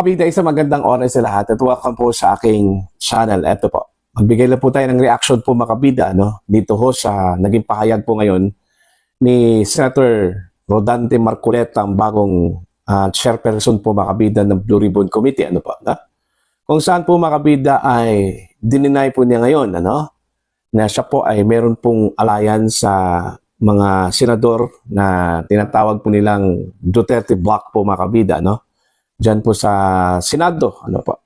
Kabida, isang magandang oras sa lahat at welcome po sa aking channel. Ito po. Magbigay lang po tayo ng reaction po makabida no? dito ho sa naging pahayag po ngayon ni Senator Rodante Marcoleta, ang bagong ah, chairperson po makabida ng Blue Ribbon Committee. Ano po? Na? Kung saan po makabida ay dininay po niya ngayon ano? na siya po ay meron pong alliance sa mga senador na tinatawag po nilang Duterte Block po makabida. No? Diyan po sa Senado. Ano po?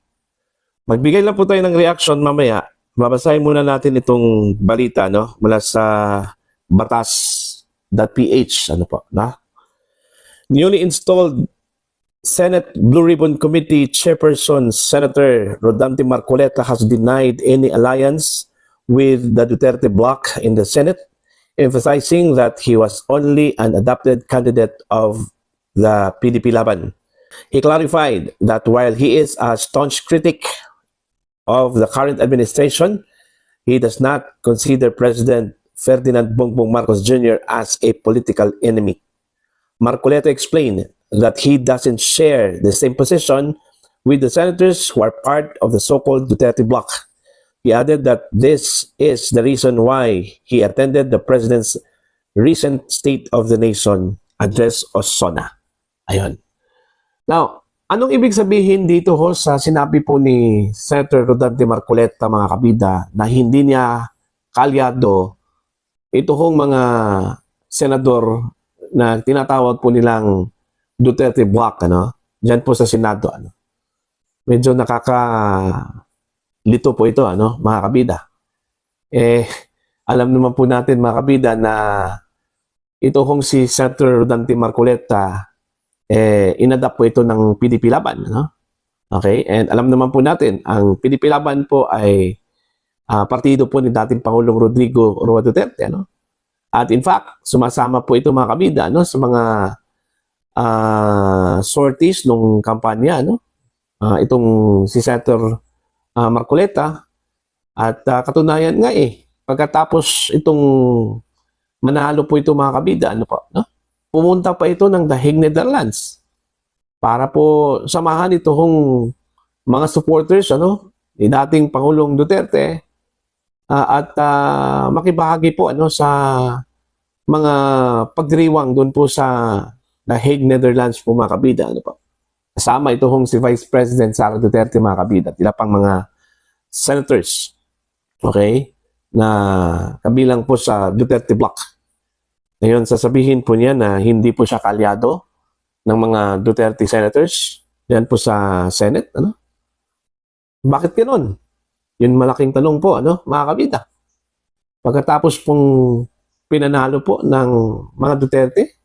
Magbigay lang po tayo ng reaction mamaya. Babasahin muna natin itong balita no mula sa batas.ph ano po na Newly installed Senate Blue Ribbon Committee Chairperson Senator Rodante Marcoleta has denied any alliance with the Duterte bloc in the Senate, emphasizing that he was only an adopted candidate of the PDP Laban. He clarified that while he is a staunch critic of the current administration, he does not consider President Ferdinand Bongbong Marcos Jr. as a political enemy. Marcoleta explained that he doesn't share the same position with the senators who are part of the so-called Duterte bloc. He added that this is the reason why he attended the president's recent State of the Nation address o SONA. Ayun. Now, anong ibig sabihin dito ho sa sinabi po ni Senator Rodante Marcoleta mga kabida na hindi niya kalyado ito hong mga senador na tinatawag po nilang Duterte Block ano? Diyan po sa Senado ano? Medyo nakaka lito po ito ano mga kabida. Eh alam naman po natin mga kabida na ito hong si Senator Rodante Marcoleta eh, inadapt po ito ng PDP Laban. No? Okay? And alam naman po natin, ang PDP Laban po ay ah, partido po ni dating Pangulong Rodrigo Roa Duterte. No? At in fact, sumasama po ito mga kabida no? sa mga ah, sorties nung kampanya. No? Ah, itong si Senator ah, Marcoleta. At ah, katunayan nga eh, pagkatapos itong manalo po ito mga kabida, ano po, no? Pumunta pa ito ng The Hague, Netherlands para po samahan itong mga supporters ano ni dating Pangulong Duterte ah, at ah, makibahagi po ano sa mga pagdiriwang doon po sa The Hague, Netherlands po mga kabida ano po. Kasama ito hong si Vice President Sara Duterte mga kabida at ilan pang mga senators okay na kabilang po sa Duterte Bloc. Ngayon, sasabihin po niya na hindi po siya kalyado ng mga Duterte senators diyan po sa Senate. Ano? Bakit ganoon? Yun malaking tanong po, ano, mga kabida. Pagkatapos pong pinanalo po ng mga Duterte,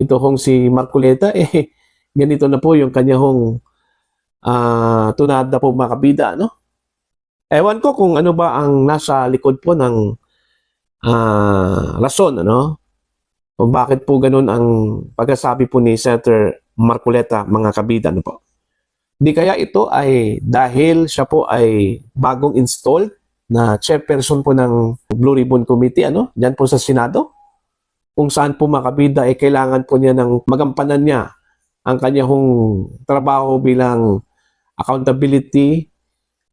ito hong si Marcoleta, eh, ganito na po yung kanya hong ah, tunada po mga kabida, no? Ewan ko kung ano ba ang nasa likod po ng ah, rason, ano? Kung bakit po ganun ang pagkasabi po ni Senator Marcoleta mga kabida ano po. Di kaya ito ay dahil siya po ay bagong installed na chairperson po ng Blue Ribbon Committee ano, diyan po sa Senado. Kung saan po mga kabida ay kailangan po niya ng magampanan niya ang kanyang trabaho bilang accountability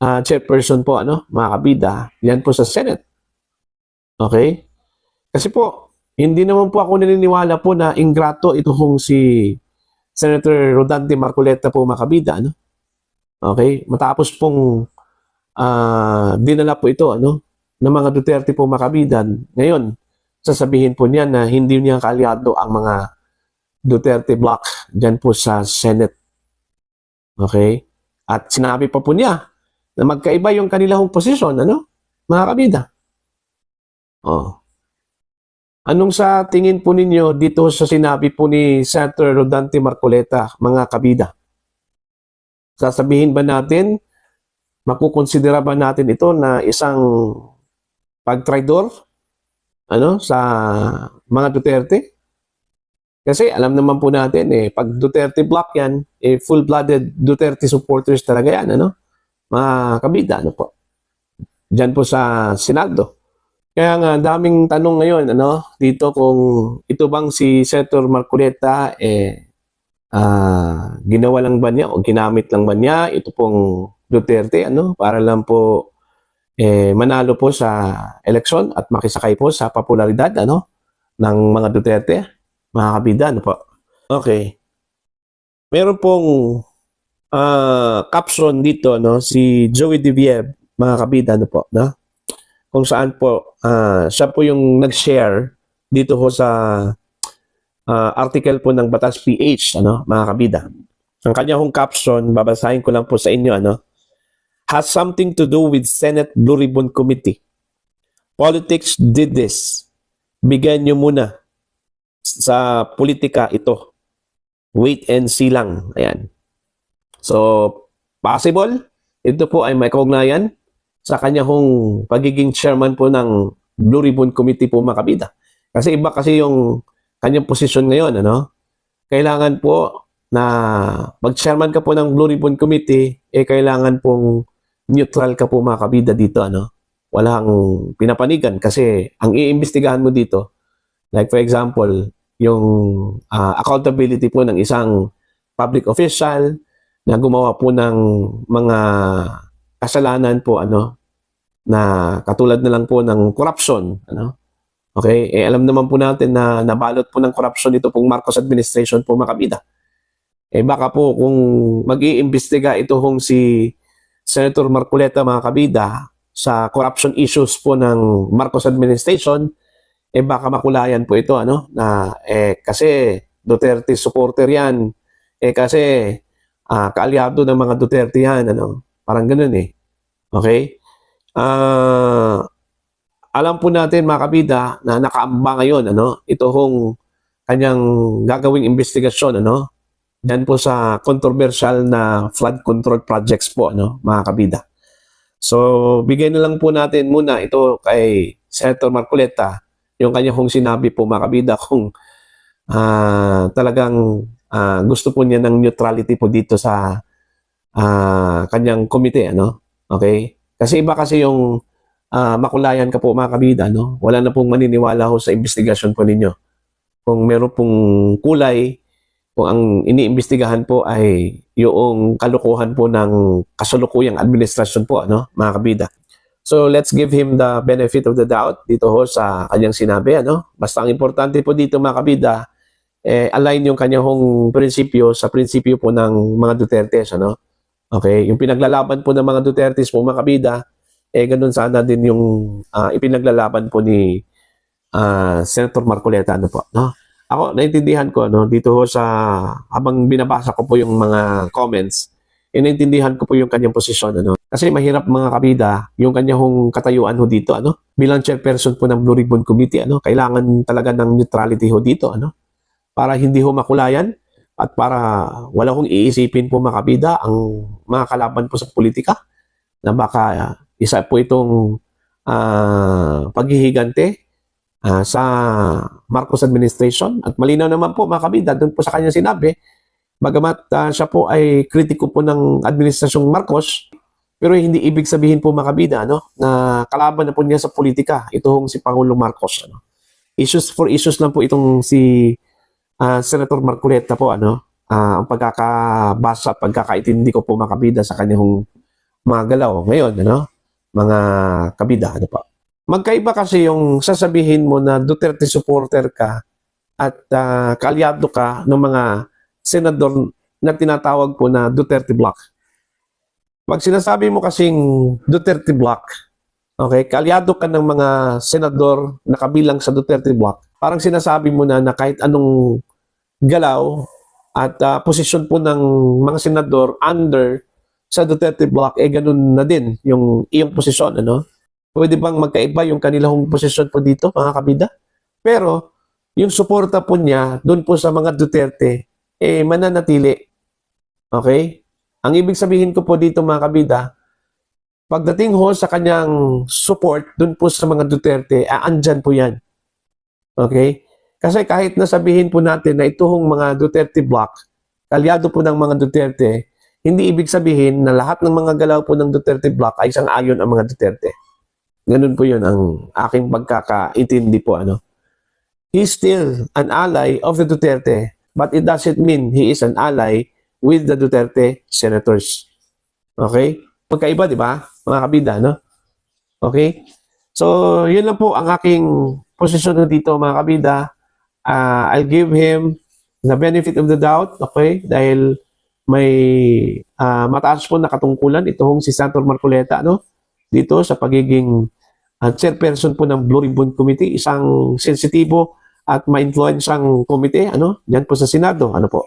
ah, chairperson po ano, mga kabida, yan po sa Senate. Okay? Kasi po hindi naman po ako naniniwala po na ingrato ito hong si Senator Rodante Marcoleta po makabida, ano? Okay? Matapos pong ah, dinala po ito, ano? ng mga Duterte po makabidan. Ngayon, sasabihin po niya na hindi niya kalyado ang mga Duterte block dyan po sa Senate. Okay? At sinabi pa po niya na magkaiba yung kanilang posisyon, ano? Mga kabida. Oh. Anong sa tingin po ninyo dito sa sinabi po ni Senator Rodante Marcoleta, mga kabida? Sasabihin ba natin, makukonsidera ba natin ito na isang pagtraidor ano, sa mga Duterte? Kasi alam naman po natin, eh, pag Duterte block yan, eh, full-blooded Duterte supporters talaga yan, ano? Mga kabida, ano po? Diyan po sa Senado. Kaya nga, daming tanong ngayon, ano, dito kung ito bang si Senator Marcoleta, eh, ah, ginawa lang ba niya o ginamit lang ba niya ito pong Duterte ano? Para lang po eh, manalo po sa eleksyon at makisakay po sa popularidad ano? Ng mga Duterte mga kabida ano po? Okay. Meron pong ah, caption dito no si Joey Deviev mga kabida ano po no kung saan po ah, siya po yung nag-share dito ho sa ah, article po ng Batas PH ano mga kabida ang kanya hong caption babasahin ko lang po sa inyo ano has something to do with Senate Blue Ribbon Committee. Politics did this. Bigyan nyo muna sa politika ito. Wait and see lang. Ayan. So, possible, ito po ay may kaugnayan sa kanya hong pagiging chairman po ng Blue Ribbon Committee po makabida. Kasi iba kasi yung kanyang posisyon ngayon, ano? Kailangan po na mag-chairman ka po ng Blue Ribbon Committee, eh kailangan pong neutral ka po mga kabida dito, ano? Walang pinapanigan kasi ang iimbestigahan mo dito, like for example, yung ah, accountability po ng isang public official na gumawa po ng mga kasalanan po, ano, na katulad na lang po ng corruption, ano? Okay, eh, alam naman po natin na nabalot po ng corruption ito pong Marcos administration po makabida. Eh baka po kung mag-iimbestiga ito hong si Senator Marcoleta mga kabida sa corruption issues po ng Marcos administration, eh baka makulayan po ito ano na eh kasi Duterte supporter yan. Eh kasi ah, kaalyado ng mga Duterte yan ano. Parang ganoon eh. Okay? Ah alam po natin mga kabida na nakaamba ngayon ano ito hong kanyang gagawing investigasyon ano yan po sa controversial na flood control projects po, no, mga kabida. So, bigay na lang po natin muna ito kay Senator Marcoleta, yung kanya kong sinabi po, mga kabida, kung ah, talagang ah, gusto po niya ng neutrality po dito sa ah, kanyang komite, ano? Okay? Kasi iba kasi yung ah, makulayan ka po, mga kabida, no? Wala na pong maniniwala ho sa investigasyon po ninyo. Kung meron pong kulay, kung ang iniimbestigahan po ay yung kalukuhan po ng kasalukuyang administrasyon po, ano, mga kabida. So, let's give him the benefit of the doubt dito ho sa kanyang sinabi, ano. Basta ang importante po dito, mga kabida, eh, align yung kanyang prinsipyo sa prinsipyo po ng mga Duterte, ano. Okay, yung pinaglalaban po ng mga Duterte po, mga kabida, eh, ganun sana din yung ah, ipinaglalaban po ni ah, Senator Marcoleta, ano po, no? ako naintindihan ko no? Dito ho sa habang binabasa ko po yung mga comments eh, naintindihan ko po yung kanyang posisyon ano? Kasi mahirap mga kabida yung kanyang katayuan ho dito ano? Bilang chairperson po ng Blue Ribbon Committee ano? Kailangan talaga ng neutrality ho dito ano? Para hindi ho makulayan at para wala kong iisipin po mga kabida ang mga kalaban po sa politika na baka ah, isa po itong ah, paghihigante ah, sa Marcos administration at malinaw naman po mga kabida doon po sa kanya sinabi bagamat ah, siya po ay kritiko po ng administrasyong Marcos pero hindi ibig sabihin po mga kabida no, na kalaban na po niya sa politika itong si Pangulong Marcos ano. issues for issues lang po itong si ah, Senator Marcoleta po ano Ah, ang pagkakabasa pagkakaintindi ko po mga kabida sa kanyang mga galaw ngayon ano mga kabida ano po Magkaiba kasi yung sasabihin mo na Duterte supporter ka at uh, kaalyado ka ng mga senador na tinatawag po na Duterte Block. Pag sinasabi mo kasing Duterte Block, okay, kaalyado ka ng mga senador na kabilang sa Duterte Block, parang sinasabi mo na na kahit anong galaw at uh, posisyon po ng mga senador under sa Duterte Block, eh ganun na din yung iyong posisyon, ano? Pwede bang magkaiba yung kanilang posisyon po dito, mga kabida? Pero, yung suporta po niya doon po sa mga Duterte, eh, mananatili. Okay? Ang ibig sabihin ko po dito, mga kabida, pagdating ho sa kanyang support doon po sa mga Duterte, ah, andyan po yan. Okay? Kasi kahit nasabihin po natin na itong mga Duterte block, kalyado po ng mga Duterte, hindi ibig sabihin na lahat ng mga galaw po ng Duterte block ay isang ayon ang mga Duterte. Ganun po yun ang aking pagkakaintindi po. Ano. He's still an ally of the Duterte. but it doesn't mean he is an ally with the Duterte senators. Okay? Magkaiba, di ba? Mga kabida, no? Okay? So, yun lang po ang aking posisyon dito, mga kabida. Ah, I'll give him the benefit of the doubt, okay? Dahil may ah, mataas po na katungkulan itong si Senator Marcoleta, no? Dito sa pagiging ah, chairperson po ng Blue Ribbon Committee, isang sensitibo at ma-influensyang komite, ano? Yan po sa Senado, ano po?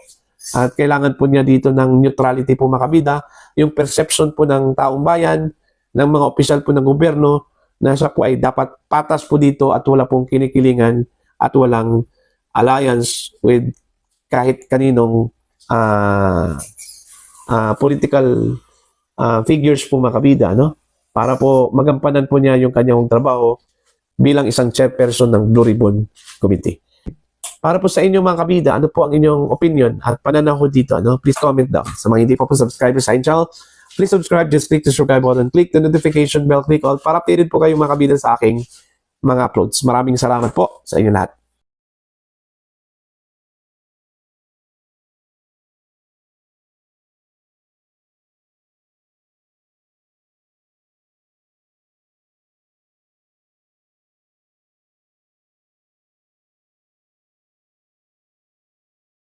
At kailangan po niya dito ng neutrality po makabida, yung perception po ng taong bayan, ng mga opisyal po ng gobyerno, na siya po ay dapat patas po dito at wala pong kinikilingan at walang alliance with kahit kaninong ah ah, political ah, figures po makabida, no? Para po magampanan po niya yung kanyang trabaho bilang isang chairperson ng Blue Ribbon Committee. Para po sa inyo mga kabida, ano po ang inyong opinion at pananaw dito, ano? Please comment down. Sa mga hindi pa po subscribe sa channel, please subscribe, just click the subscribe button, click the notification bell, click all para updated po kayo mga kabida sa aking mga uploads. Maraming salamat po sa inyo lahat.